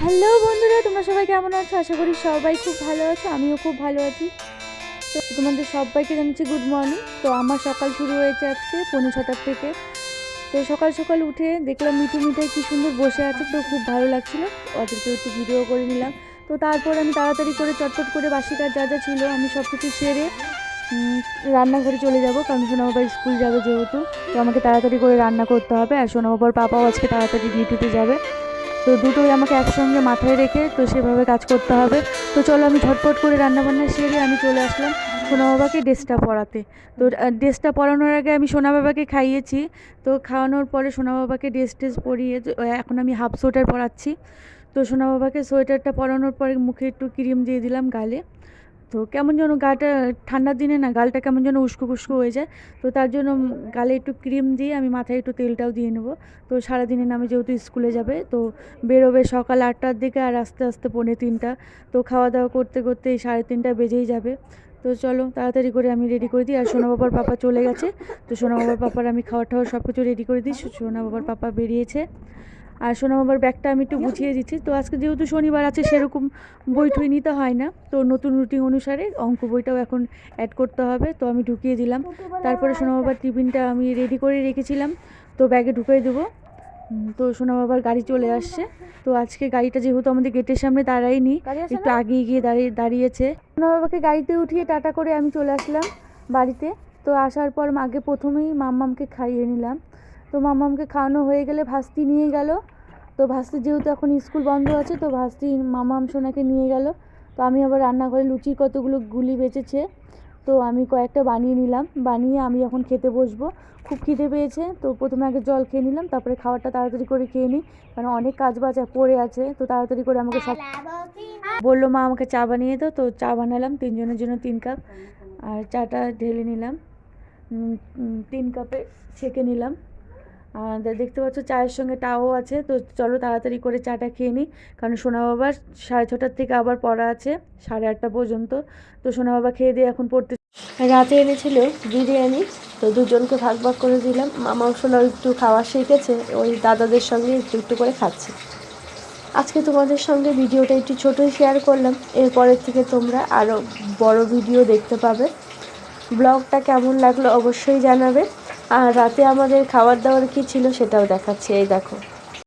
Hello বন্ধুরা, তোমরা সবাই কেমন আছো? আশা করি সবাই খুব ভালো আছো, আমিও খুব ভালো আছি। তো তোমাদের সবাইকে জানাচ্ছি গুড মর্নিং তো আমার সকাল শুরু হয়েছে আজকে পনেরো ছটার থেকে। তো সকাল সকাল উঠে দেখলাম মিঠু মিঠাই কি সুন্দর বসে আছে, তো খুব ভালো লাগছিল। ওদেরকে একটু ভিডিও করে নিলাম। তো তারপর আমি তাড়াতাড়ি করে, চটপট করে বাসি কাজ যা যা ছিল আমি সব কিছু সেরে রান্নাঘরে চলে যাব, কারণ সোনা বাবা স্কুল যাবে যেহেতু। তো আমাকে তাড়াতাড়ি করে রান্না করতে হবে, আর সোনা বাবার পাপাও আজকে তাড়াতাড়ি ডিউটিতে যাবে। তো দুটোই আমাকে একসঙ্গে মাথায় রেখে তো সেভাবে কাজ করতে হবে। তো চলো আমি ঝটপট করে রান্নাবান্না সেরে আমি চলে আসলাম সোনা বাবাকে ড্রেসটা পরাতে। তো ড্রেসটা পরানোর আগে আমি সোনা বাবাকে খাইয়েছি। তো খাওয়ানোর পরে সোনা বাবাকে ড্রেস টেস পরিয়ে এখন আমি হাফ সোয়েটার পরাচ্ছি। তো সোনা বাবাকে সোয়েটারটা পরানোর পরে মুখে একটু ক্রিম দিয়ে দিলাম গালে। তো কেমন যেন গাটা ঠান্ডার দিনে না গালটা কেমন যেন উস্কো খুস্কো হয়ে যায়। তো তার জন্য গালে একটু ক্রিম দিয়ে আমি মাথায় একটু তেলটাও দিয়ে নেব। তো সারাদিনের নামে যেহেতু স্কুলে যাবে, তো বেরোবে সকাল আটটার দিকে আর আস্তে আস্তে পৌনে তিনটা। তো খাওয়া দাওয়া করতে করতে এই সাড়ে তিনটা বেজেই যাবে। তো চলো তাড়াতাড়ি করে আমি রেডি করে দিই। আর সোনা বাবার পাপা চলে গেছে। তো সোনা বাবার পাপার আমি খাওয়া টাওয়া সব কিছু রেডি করে দিই। সোনা বাবার পাপা বেরিয়েছে। আর সোনা বাবার ব্যাগটা আমি একটু গুছিয়ে দিচ্ছি। তো আজকে যেহেতু শনিবার আছে সেরকম বই টই নিতে হয় না। তো নতুন রুটিন অনুসারে অঙ্ক বইটাও এখন অ্যাড করতে হবে। তো আমি ঢুকিয়ে দিলাম। তারপরে সোনা বাবার টিফিনটা আমি রেডি করে রেখেছিলাম। তো ব্যাগে ঢুকিয়ে দেবো। তো সোনা বাবার গাড়ি চলে আসছে। তো আজকে গাড়িটা যেহেতু আমাদের গেটের সামনে দাঁড়ায়নি একটু আগিয়ে গিয়ে দাঁড়িয়ে দাঁড়িয়েছে। সোনা বাবাকে গাড়িতে উঠিয়ে টাটা করে আমি চলে আসলাম বাড়িতে। তো আসার পর আগে প্রথমেই মাম্মামকে খাইয়ে নিলাম। তো মাম্মামকে খাওয়ানো হয়ে গেলে ভাস্তি নিয়ে গেল। তো ভাস্তি যেহেতু এখন স্কুল বন্ধ আছে, তো ভাস্তি মামাম সোনাকে নিয়ে গেল। তো আমি আবার রান্নাঘরে লুচি কতগুলো গুলি বেঁচেছে, তো আমি কয়েকটা বানিয়ে নিলাম। বানিয়ে আমি এখন খেতে বসবো। খুব খিদে পেয়েছে, তো প্রথমে আগে জল খেয়ে নিলাম, তারপরে খাবারটা তাড়াতাড়ি করে খেয়ে নিই, কারণ অনেক কাজ বাজ পড়ে আছে, তো তাড়াতাড়ি করে আমাকে সব বলল, মা, আমাকে চা বানিয়ে দাও। তো চা বানালাম, তিনজনের জন্য তিন কাপ, আর চাটা ঢেলে নিলাম তিন কাপে ছেঁকে নিলাম। দেখতে পাচ্ছ চায়ের সঙ্গে টাও আছে। তো চলো তাড়াতাড়ি করে চাটা খেয়ে নিই। কারণ সোনা বাবার সাড়ে ছটার থেকে আবার পড়া আছে, সাড়ে আটটা পর্যন্ত। তো সোনা বাবা খেয়ে দিয়ে এখন পড়তে রাতে এনেছিল বিরিয়ানি। তো দুজনকে ভাগ ভাগ করে দিলাম। মামা সোনা একটু খাওয়া শিখেছে, ওই দাদাদের সঙ্গে একটু একটু করে খাচ্ছে। আজকে তোমাদের সঙ্গে ভিডিওটা একটু ছোটোই শেয়ার করলাম। এরপরের থেকে তোমরা আরও বড় ভিডিও দেখতে পাবে। ব্লগটা কেমন লাগল অবশ্যই জানাবে। আর রাতে আমাদের খাবার দাবার কী ছিল সেটাও দেখাচ্ছি। এই দেখো।